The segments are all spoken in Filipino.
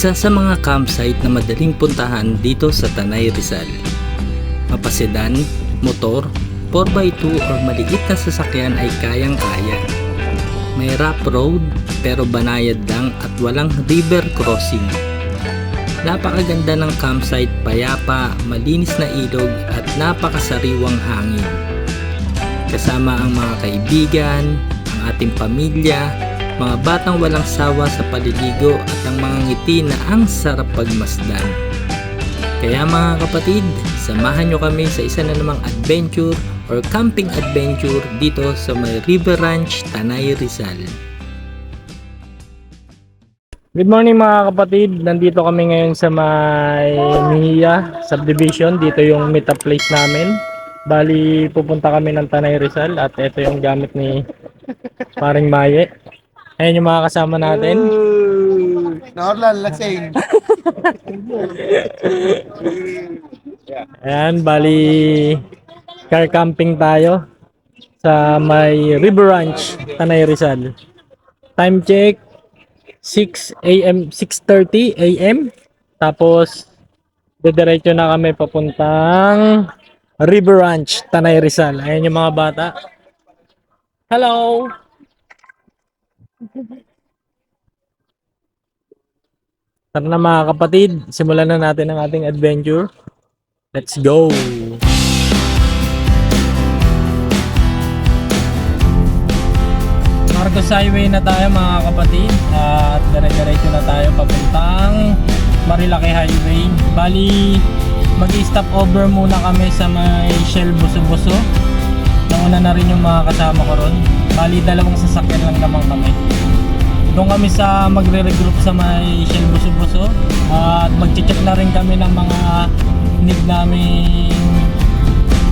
Isa sa mga campsite na madaling puntahan dito sa Tanay Rizal. Mapasedan, motor, 4x2 or maliit na sasakyan ay kayang-kaya. May rough road pero banayad lang at walang river crossing. Napakaganda ng campsite, payapa, malinis na ilog at napakasariwang hangin. Kasama ang mga kaibigan, ang ating pamilya, mga batang walang sawa sa paliligo at ang mga ngiti na ang sarap pagmasdan. Kaya mga kapatid, samahan nyo kami sa isa na namang adventure or camping adventure dito sa may River Ranch, Tanay Rizal. Good morning mga kapatid. Nandito kami ngayon sa may Mia subdivision. Dito yung meet place namin. Bali, pupunta kami ng Tanay Rizal at ito yung gamit ni Paring Maye. Ayan yung mga kasama natin. Norlan lasing. Ayan, bali car camping tayo sa may River Ranch, Tanay Rizal. Time check 6 a.m. 6:30 a.m. Tapos dediretso na kami papuntang River Ranch, Tanay Rizal. Ayan yung mga bata. Hello. Tara na mga kapatid, simulan na natin ang ating adventure. Let's go! Marcos Highway na tayo mga kapatid at dire-diretso na tayo papuntang Marilaki Highway. Bali, mag-stop over muna kami sa may Shell Buso-Buso. Nauna na rin yung mga kasama ko ron. Bali, dalawang sasakyan lang naman kami. Doon kami sa magre-regroup sa may Shell Buso-Buso at mag-check na rin kami ng mga need namin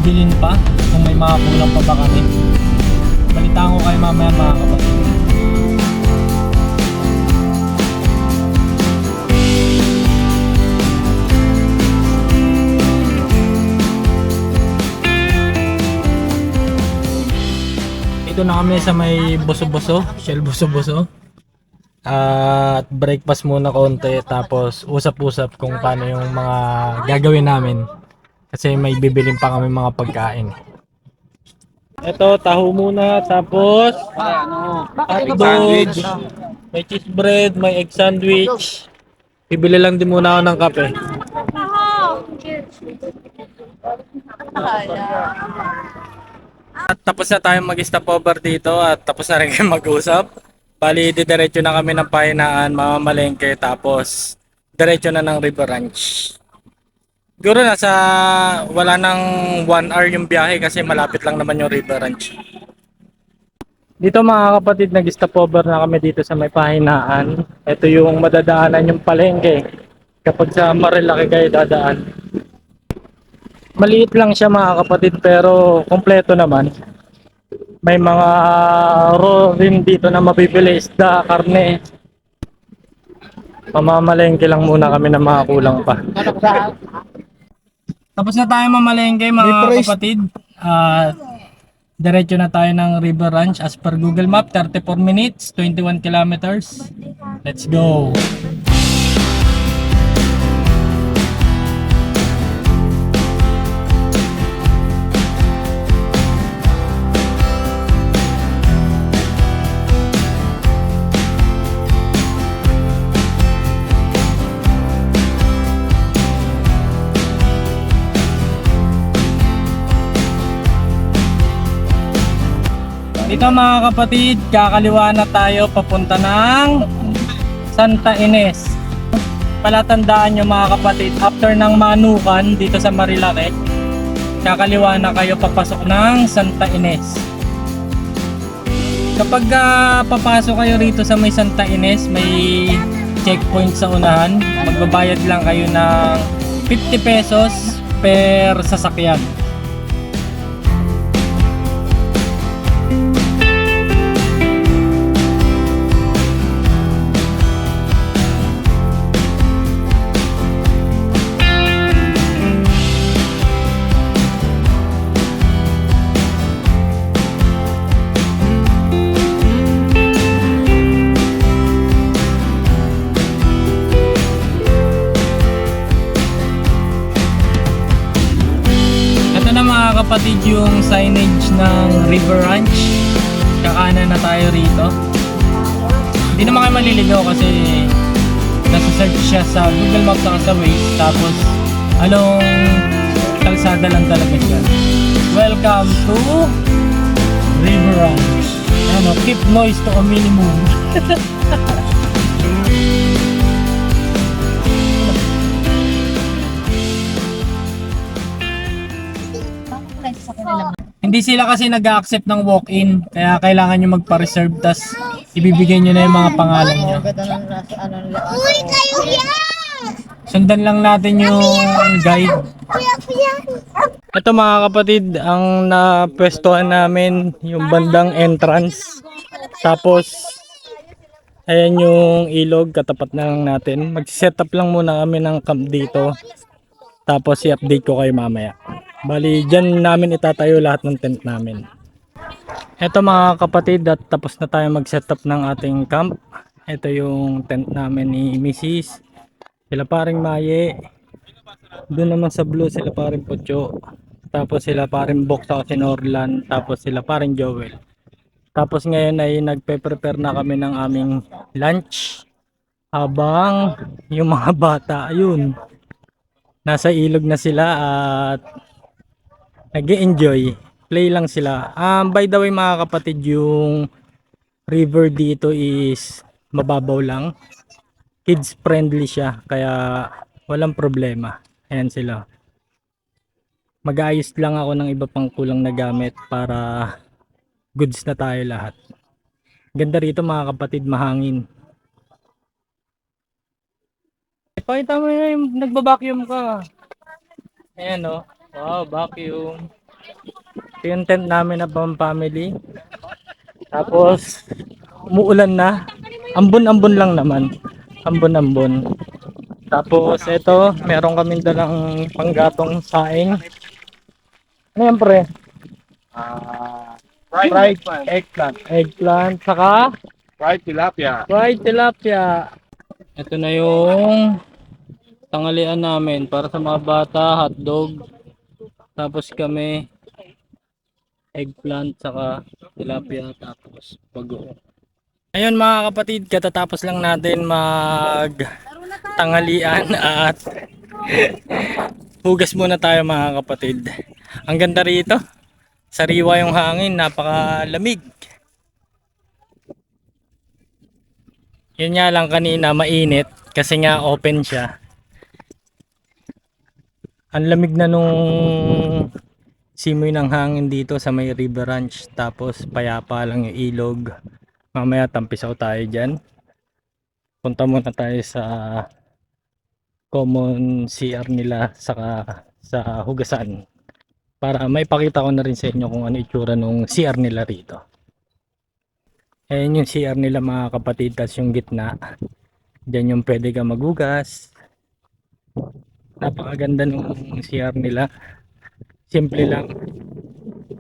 bilin pa kung may mga kulang pa ba kami. Balitaan ko kayo mamaya mga kapatid. Ito na kami sa may buso-buso, Shell buso-buso. At breakfast muna konti tapos usap-usap kung paano yung mga gagawin namin. Kasi may bibilin pa kami mga pagkain. Ito, taho muna tapos hotdog, may cheese bread, may egg sandwich. Bibili lang din muna ako ng kape. At tapos na tayo mag-stopover dito at tapos na rin kayo mag-usap. Bali, didiretso na kami ng pahinaan, mamamalengke, tapos diretso na ng River Ranch. Siguro nasa wala nang 1 hour yung biyahe kasi malapit lang naman yung River Ranch. Dito mga kapatid, nag-stopover na kami dito sa may pahinaan. Ito yung madadaanan yung palengke kapag sa Marilaki kayo dadaan. Maliit lang siya mga kapatid pero kompleto naman. May mga raw rin dito na mabibili, isda, karne. Pamamalengke lang muna kami ng mga kulang pa. Tapos na tayo mamalengke mga kapatid. Ah, diretso na tayo ng River Ranch as per Google Map, 34 minutes, 21 kilometers. Let's go. Dito mga kapatid, kakaliwa na tayo papunta ng Santa Ines. Palatandaan nyo mga kapatid, after ng Manukan dito sa Marilake, kakaliwa na kayo papasok ng Santa Ines. Kapag ah, papasok kayo rito sa may Santa Ines, may checkpoint sa unahan, magbabayad lang kayo ng 50 pesos per sasakyan. Kapatid yung signage ng River Ranch. Kakanan na tayo rito. Hindi naman kayo maliligaw kasi nasa search siya sa Google Maps saka sa Waze. Tapos along kalsada lang talaga siya. Welcome to River Ranch. Ano, keep noise to a minimum. Hindi sila kasi nag-accept ng walk-in, kaya kailangan nyo magpa-reserve tas ibibigay nyo na yung mga pangalan nyo. Sundan lang natin yung guide. Ito mga kapatid, ang napwestuhan namin yung bandang entrance. Tapos, ayan yung ilog, katapat na lang natin. Mag-setup lang muna kami ng camp dito. Tapos i-update ko kayo mamaya. Bali, dyan namin itatayo lahat ng tent namin. Ito mga kapatid, at tapos na tayo mag-setup ng ating camp. Ito yung tent namin ni Mrs. Sila paring Maye. Doon naman sa blue sila paring Pocho. Tapos sila paring Bok sa si Norlan. Tapos sila paring Joel. Tapos ngayon ay nagpe-prepare na kami ng aming lunch. Habang yung mga bata, ayun, nasa ilog na sila at nag enjoy Play lang sila. Um, by the way mga kapatid, yung river dito is mababaw lang. Kids friendly siya, kaya walang problema. Ayan sila. Mag-aayos lang ako ng iba pang kulang na gamit para goods na tayo lahat. Ganda rito mga kapatid, mahangin. Pakita mo yun, nagbabacuum ka. Ayan o. Wow, vacuum. Ito yung tent namin na pang family. Tapos, umuulan na. Ambon-ambon lang naman. Ambon-ambon. Tapos, ito, meron kaming dalang panggatong saing. Ano yan, pre? Ah, fried, eggplant. Eggplant, saka Fried tilapia. fried tilapia. Ito na yung tangalian namin para sa mga bata, hotdog. Tapos kami eggplant saka tilapia tapos bago. Ayun mga kapatid, katatapos lang natin mag tangalian at hugas muna tayo mga kapatid. Ang ganda rito. Sariwa yung hangin, napakalamig. Yun nga lang kanina mainit kasi nga open siya. Ang lamig na nung simoy ng hangin dito sa may River Ranch tapos payapa lang yung ilog. Mamaya tampisaw tayo dyan. Punta muna tayo sa common CR nila saka sa hugasan para may pakita ko na rin sa inyo kung ano itsura nung CR nila rito. Ayan yung CR nila mga kapatid, tas yung gitna. Diyan yung pwede ka magugas. Napakaganda nung CR nila. Simple lang.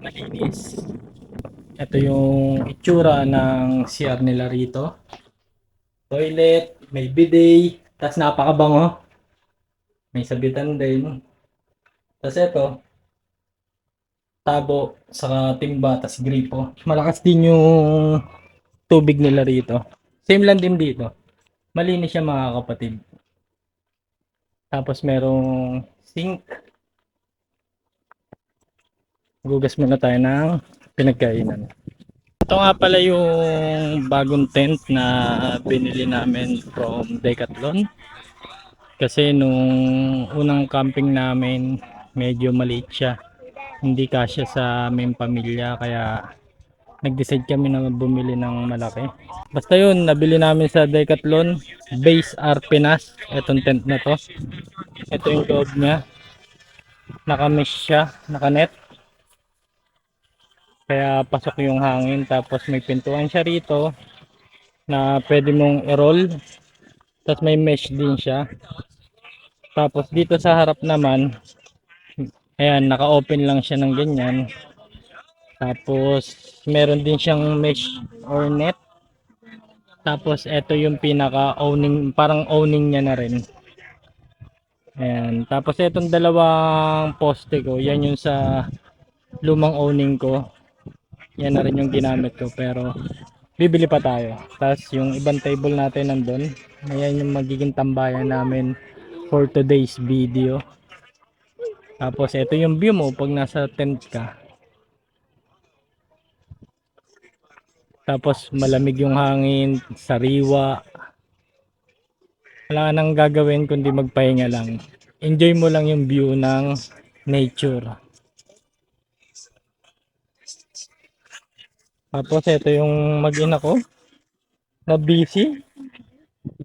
Malinis. Ito yung itsura ng CR nila rito. Toilet, may bidet, tas napakabango. May sabitan din. Tas ito, tabo, saka timba, tas gripo. Malakas din yung tubig nila rito. Same lang din dito. Malinis siya mga kapatid. Tapos merong sink. Gugas muna tayo ng pinagkainan. Ito nga pala yung bagong tent na binili namin from Decathlon. Kasi nung unang camping namin, medyo maliit siya. Hindi kasya sa aming pamilya kaya nag-decide kami na bumili ng malaki. Basta yun, nabili namin sa Decathlon, Base R Pinas, etong tent na to. Ito yung loob niya. Naka-mesh siya, naka-net. Kaya pasok yung hangin, tapos may pintuan siya rito na pwede mong i-roll. Tapos may mesh din siya. Tapos dito sa harap naman, ayan, naka-open lang siya ng ganyan. Tapos, meron din siyang mesh or net. Tapos, ito yung pinaka owning, parang owning niya na rin. Ayan. Tapos, itong dalawang poste ko, yan yung sa lumang owning ko. Yan na rin yung ginamit ko pero bibili pa tayo. Tapos yung ibang table natin nandun. Ayan yung magiging tambayan namin for today's video. Tapos ito yung view mo pag nasa tent ka. Tapos malamig yung hangin, sariwa. Wala ka nang gagawin kundi magpahinga lang. Enjoy mo lang yung view ng nature. Tapos ito yung mag-ina ko na busy.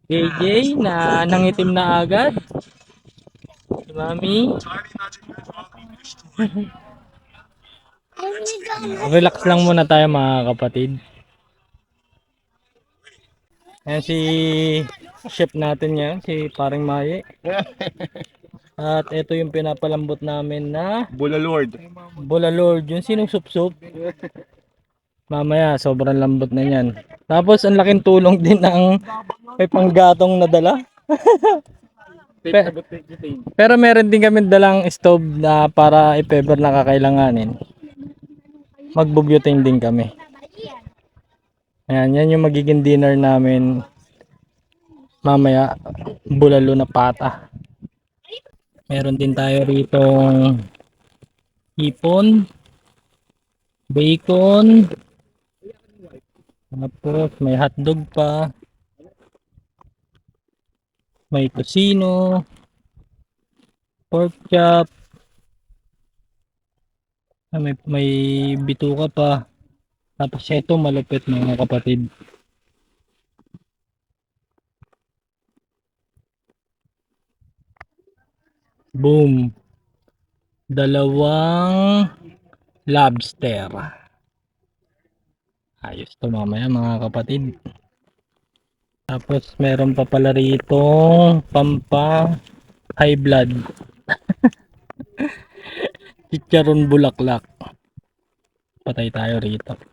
KJ na nangitim na agad. Si Mami. Relax lang muna tayo mga kapatid. Ayan si chef natin yan, si paring Maye. At ito yung pinapalambot namin na Bula Lord. Bola Lord, yung sinusupsup. Mamaya, sobrang lambot na yan. Tapos, ang laking tulong din ng may panggatong na dala. Pe- pero meron din kami dalang stove na para if ever na kakailanganin. Magbubutane din kami. Ayan, yan yung magiging dinner namin mamaya. Bulalo na pata. Meron din tayo rito hipon, bacon, tapos may hotdog pa, may tocino, pork chop, ah, may, may bituka pa, tapos ito malupit mga kapatid. Boom! Dalawang lobster. Ayos to mamaya mga kapatid. Tapos meron pa pala rito pampa high blood. Chicharon bulaklak. Patay tayo rito.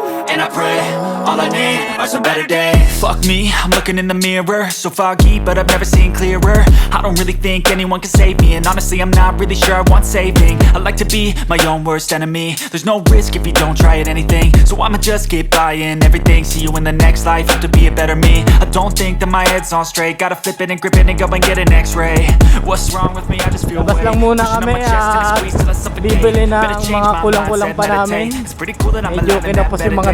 and I pray, all I need are some better days. Fuck me, I'm looking in the mirror, so foggy, but I've never seen clearer. I don't really think anyone can save me, and honestly, I'm not really sure I want saving. I like to be my own worst enemy. There's no risk if you don't try at anything, so I'ma just keep buying everything. See you in the next life, have to be a better me. I don't think that my head's on straight, gotta flip it and grip it and go and get an X-ray. What's wrong with me? I just feel Labas weight lang muna kami my chest and it ah. at I suffocate. bibili ng Better change mga my kulang-kulang mindset, pa namin. meditate. It's pretty cool that I'm Medyo alive and kinapos yung mga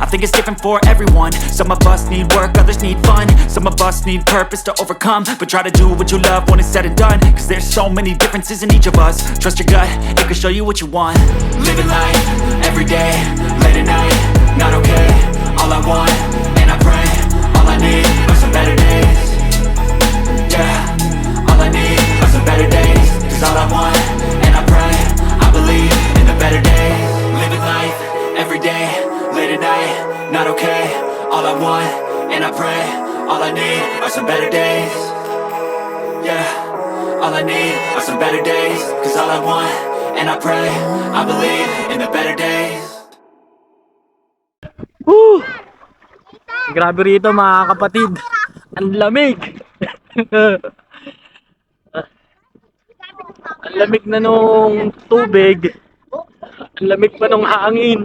I think it's different for everyone. Some of us need work, others need fun. Some of us need purpose to overcome. But try to do what you love when it's said and done. Cause there's so many differences in each of us. Trust your gut, it can show you what you want. Living life every day, late at night, not okay. All I want, and I pray, all I need are some better days. Yeah, all I need are some better days. Cause all I want, and I pray, I believe in the better days. Living life every day, late at night, not okay. All I want, and I pray, all I need are some better days. Yeah, all I need are some better days. Cause all I want, and I pray, I believe in the better days. Woo! Grabe rito mga kapatid. Ang lamig. Ang lamig na nung tubig. Ang lamig pa nung hangin.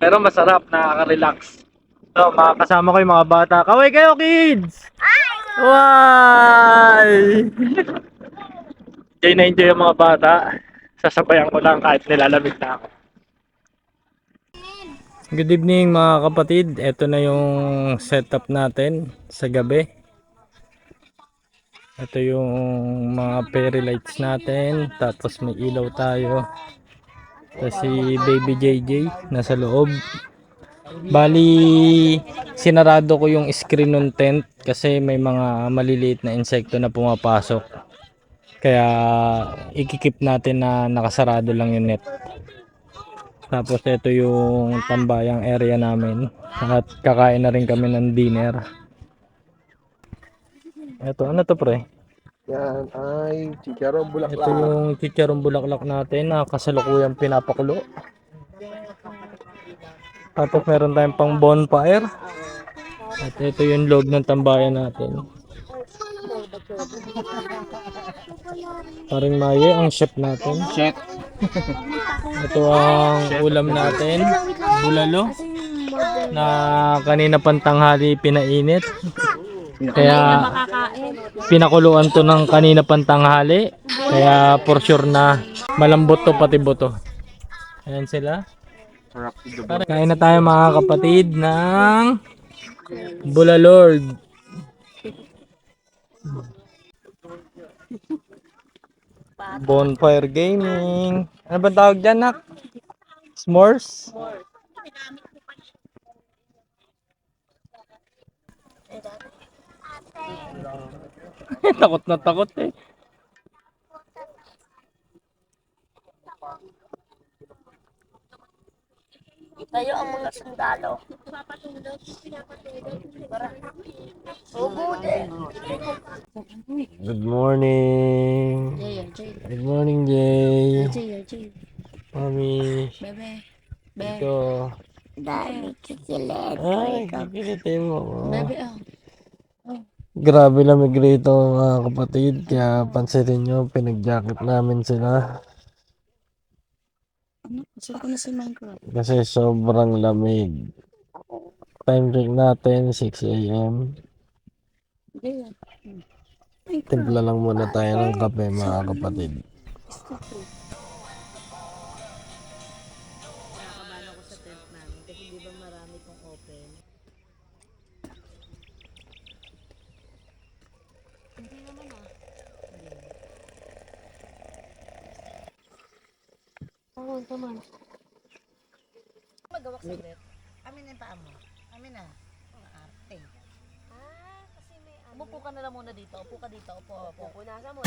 Pero masarap, nakaka-relax. So, mga kasama ko yung mga bata. Kaway kayo, kids! Why? enjoy na enjoy yung mga bata. Sasabayan ko lang kahit nilalamig na ako. Good evening mga kapatid. Ito na yung setup natin sa gabi. Ito yung mga fairy lights natin. Tapos may ilaw tayo. Tapos si Baby JJ nasa loob. Bali, sinarado ko yung screen ng tent kasi may mga maliliit na insekto na pumapasok. Kaya ikikip natin na nakasarado lang yung net. Tapos ito yung tambayang area namin. At kakain na rin kami ng dinner. Ito, ano to pre? Yan ay chicharon Ito bulaklak. yung chicharong bulaklak natin na kasalukuyang pinapakulo. Tapos meron tayong pang bonfire. At ito yung loob ng tambayan natin. Paring Maye, ang chef natin. Shit. Ito ang ulam natin. Bulalo. Na kanina pang tanghali pinainit. Kaya pinakuluan to ng kanina pang tanghali. Kaya for sure na malambot to pati buto. Ayan sila. Kain na tayo mga kapatid ng Bulalord. Bonfire Gaming. Ano ba tawag dyan, Nak? S'mores? takot na takot eh. Tayo ang mga sundalo. Good morning. Good morning, Jay. Mami. Bebe. Ito. Dami kikilit. Ay, kikilitin mo. Bebe, oh. Grabe lamig rito mga kapatid. Kaya pansinin nyo, pinag-jacket namin sila. Ano? Ko na si Minecraft. Kasi sobrang lamig. Time check natin, 6 a.m. Bebe. Timpla lang muna tayo ng kape mga kapatid. Magawak saglit. Amin na paa mo. Amin na. Arte. Ah, kasi may ano. Umupo ka na lang muna dito. Upo ka dito. Upo, upo. Pupunasan mo.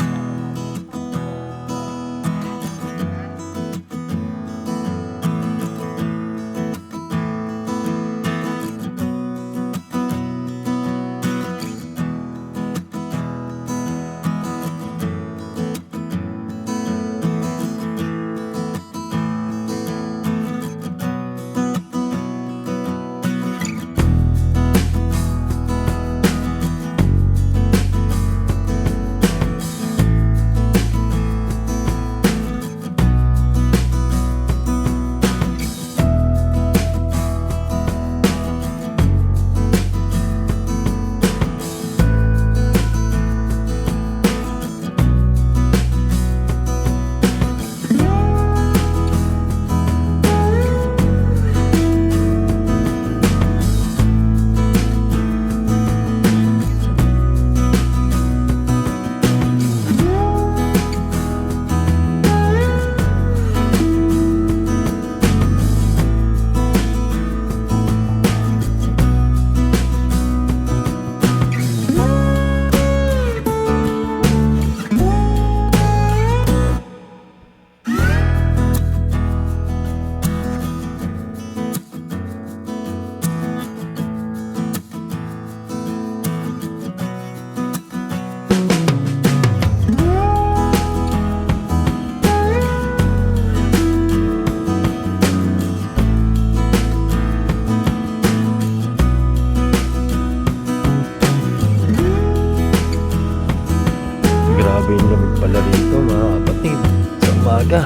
Grabe yung lamig pala rito mga kapatid. Sa umaga.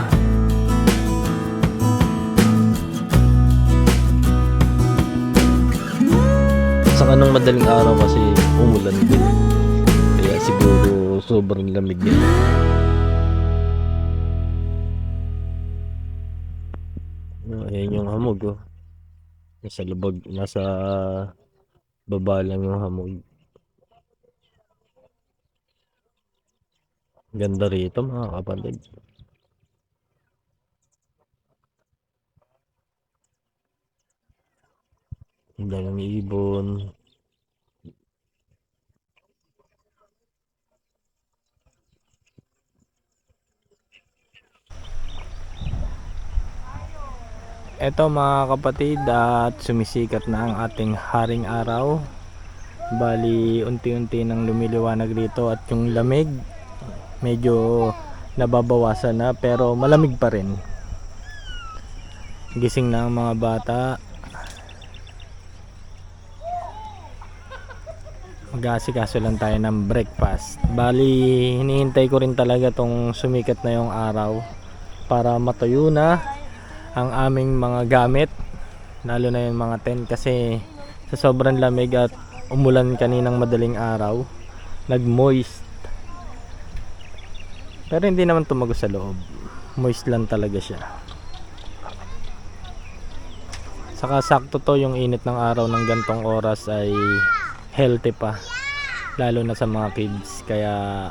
Sa kanong madaling araw kasi umulan din. Kaya siguro sobrang lamig yan. Oh, ayan yung hamog oh. Nasa lubog, nasa baba lang yung hamog. Ganda rito mga kapatid. Ang daming ibon. Eto mga kapatid at sumisikat na ang ating haring araw. Bali unti-unti nang lumiliwanag rito at yung lamig medyo nababawasan na pero malamig pa rin. Gising na ang mga bata. Mag-aasikaso lang tayo ng breakfast. Bali hinihintay ko rin talaga tong sumikat na yung araw para matuyo na ang aming mga gamit lalo na yung mga tent kasi sa sobrang lamig at umulan kaninang madaling araw nag moist pero hindi naman tumago sa loob. Moist lang talaga siya. Saka sakto to yung init ng araw ng gantong oras ay healthy pa. Lalo na sa mga kids. Kaya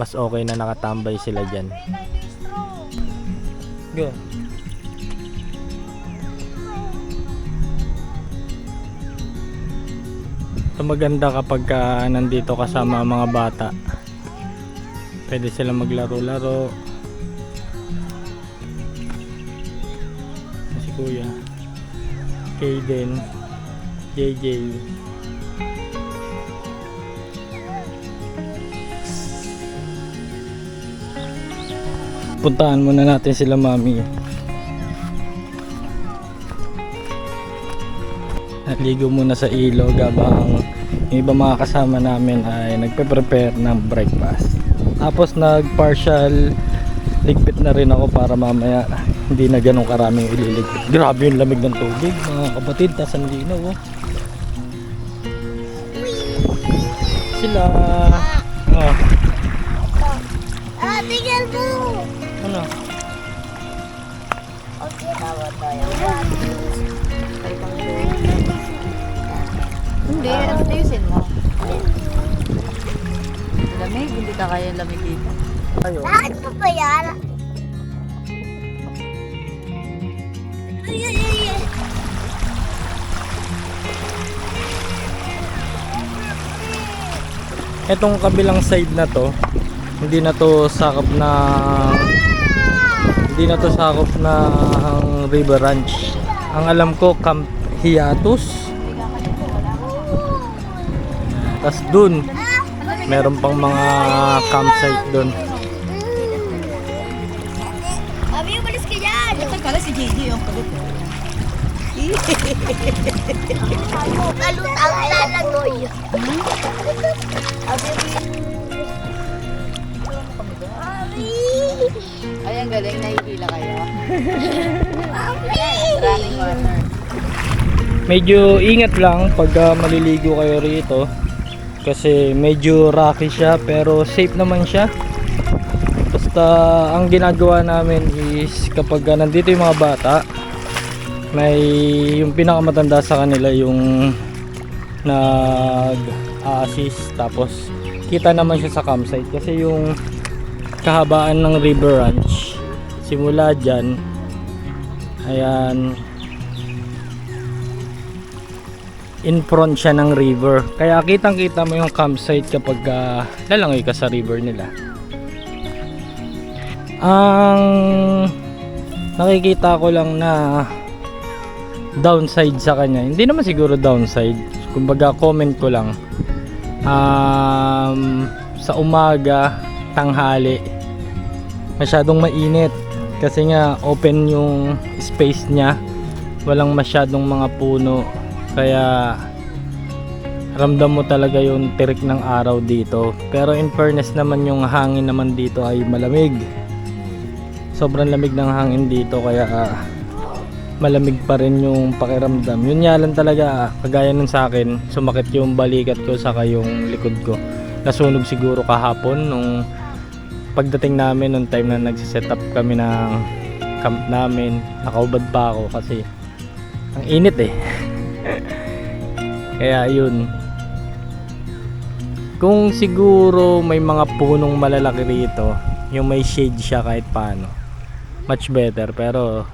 mas okay na nakatambay sila dyan. Go. Ito maganda kapag ka nandito kasama ang mga bata. Pwede sila maglaro-laro. Si Kuya. Kaden. JJ. Puntahan muna natin sila mami. Naligo muna sa ilog habang yung iba mga kasama namin ay nagpe-prepare ng breakfast. Tapos nag-partial ligpit na rin ako para mamaya hindi na ganun karaming ililigpit. Grabe yung lamig ng tubig mga kapatid, tasan linaw oh. Sila. Oh, Ah, tingnan mo! ano? Okay, tawa tayo. Hindi, ayusin mo. Lamig, hindi ka kaya lamig dito. Bakit pa ba yan? Ay, ay, ay, ay. Etong kabilang side na to, hindi na to sakop na hindi na to sakop na ang River Ranch. Ang alam ko Camp Hiatus. Tas dun, meron pang mga campsite dun. Abi, umalis ka dyan! Ito pala si JJ yung kulit. Kalutang lalagoy. Abi, Abi! Ay, ang galing, nahihila kayo. Abi! Running water. Medyo ingat lang pag ah, maliligo kayo rito kasi medyo rocky siya pero safe naman siya. Basta ang ginagawa namin is kapag nandito yung mga bata may yung pinakamatanda sa kanila yung nag assist tapos kita naman siya sa campsite kasi yung kahabaan ng river ranch simula dyan ayan in front siya ng river. Kaya kitang kita mo yung campsite kapag uh, lalangoy ka sa river nila. Ang nakikita ko lang na downside sa kanya, hindi naman siguro downside. Kumbaga comment ko lang. Um, sa umaga, tanghali, masyadong mainit. Kasi nga open yung space niya. Walang masyadong mga puno kaya ramdam mo talaga yung tirik ng araw dito. Pero in fairness naman yung hangin naman dito ay malamig. Sobrang lamig ng hangin dito kaya ah, malamig pa rin yung pakiramdam. Yun nga lang talaga ah, kagaya nun sa akin sumakit yung balikat ko saka yung likod ko. Nasunog siguro kahapon nung pagdating namin nung time na nagsiset up kami ng camp namin. Nakaubad pa ako kasi Ang init eh. Kaya yun. Kung siguro may mga punong malalaki rito, yung may shade siya kahit paano. Much better. Pero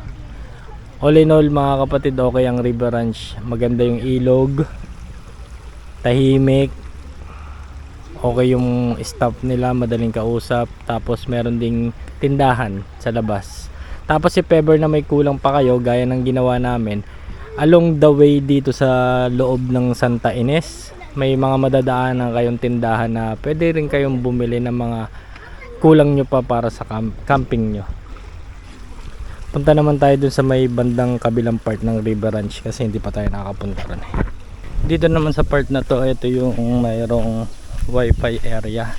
all in all mga kapatid, okay ang River Ranch. Maganda yung ilog. Tahimik. Okay yung staff nila, madaling kausap. Tapos meron ding tindahan sa labas. Tapos if ever na may kulang pa kayo, gaya ng ginawa namin, along the way dito sa loob ng Santa Ines, may mga madadaanan kayong tindahan na pwede rin kayong bumili ng mga kulang nyo pa para sa cam- camping nyo. Punta naman tayo dun sa may bandang kabilang part ng River Ranch kasi hindi pa tayo nakapunta ron eh. Dito naman sa part na to, ito yung mayroong wifi area.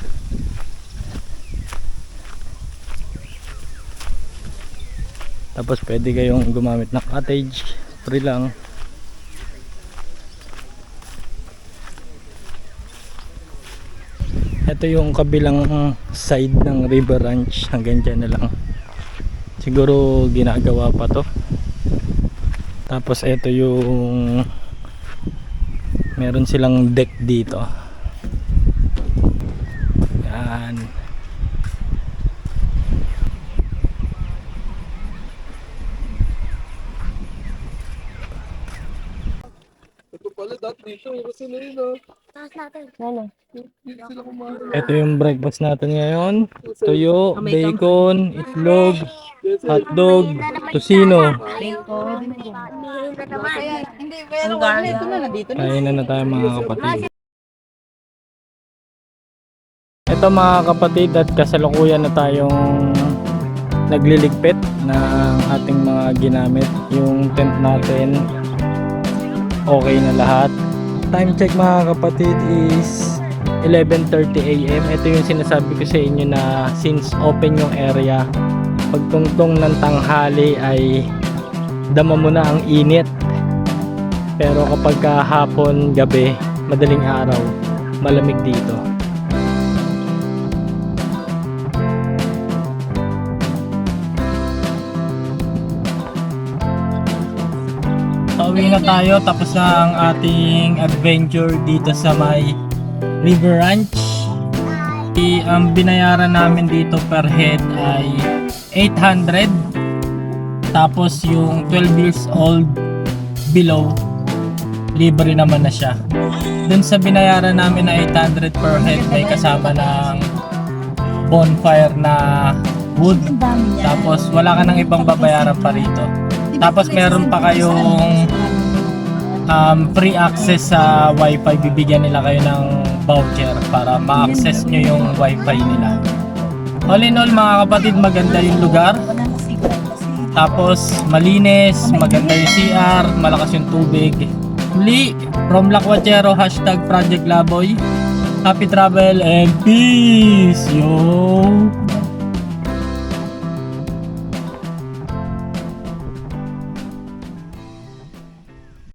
Tapos pwede kayong gumamit ng cottage, free lang. Ito yung kabilang side ng River Ranch hanggang dyan na lang. Siguro ginagawa pa to. Tapos ito yung meron silang deck dito. Yan. Ito pala, dati dito. Kasi na yun ah. Taas natin. Kumain. Ito yung breakfast natin ngayon. Tuyo, bacon, itlog, hotdog, tosino. Hindi, pero wala ito na, nandito na. Kainan na tayo mga kapatid. Ito mga kapatid at kasalukuyan na tayong nagliligpit ng ating mga ginamit. Yung tent natin okay na lahat. Time check mga kapatid is 11.30 a.m. Ito yung sinasabi ko sa inyo na since open yung area, pagtungtong ng tanghali ay dama mo na ang init. Pero kapag ka hapon, gabi, madaling araw, malamig dito. Pauwi na tayo tapos na ang ating adventure dito sa may River Ranch. I, ang binayaran namin dito per head ay 800. Tapos yung 12 years old below, libre naman na siya. Dun sa binayaran namin na 800 per head, may kasama ng bonfire na wood. Tapos wala ka nang ibang babayaran pa rito. Tapos meron pa kayong um, free access sa wifi. Bibigyan nila kayo ng voucher para ma-access nyo yung wifi nila. All in all mga kapatid, maganda yung lugar. Tapos malinis, maganda yung CR, malakas yung tubig. Muli, from Lakwachero, hashtag Project Laboy. Happy travel and peace! Yo!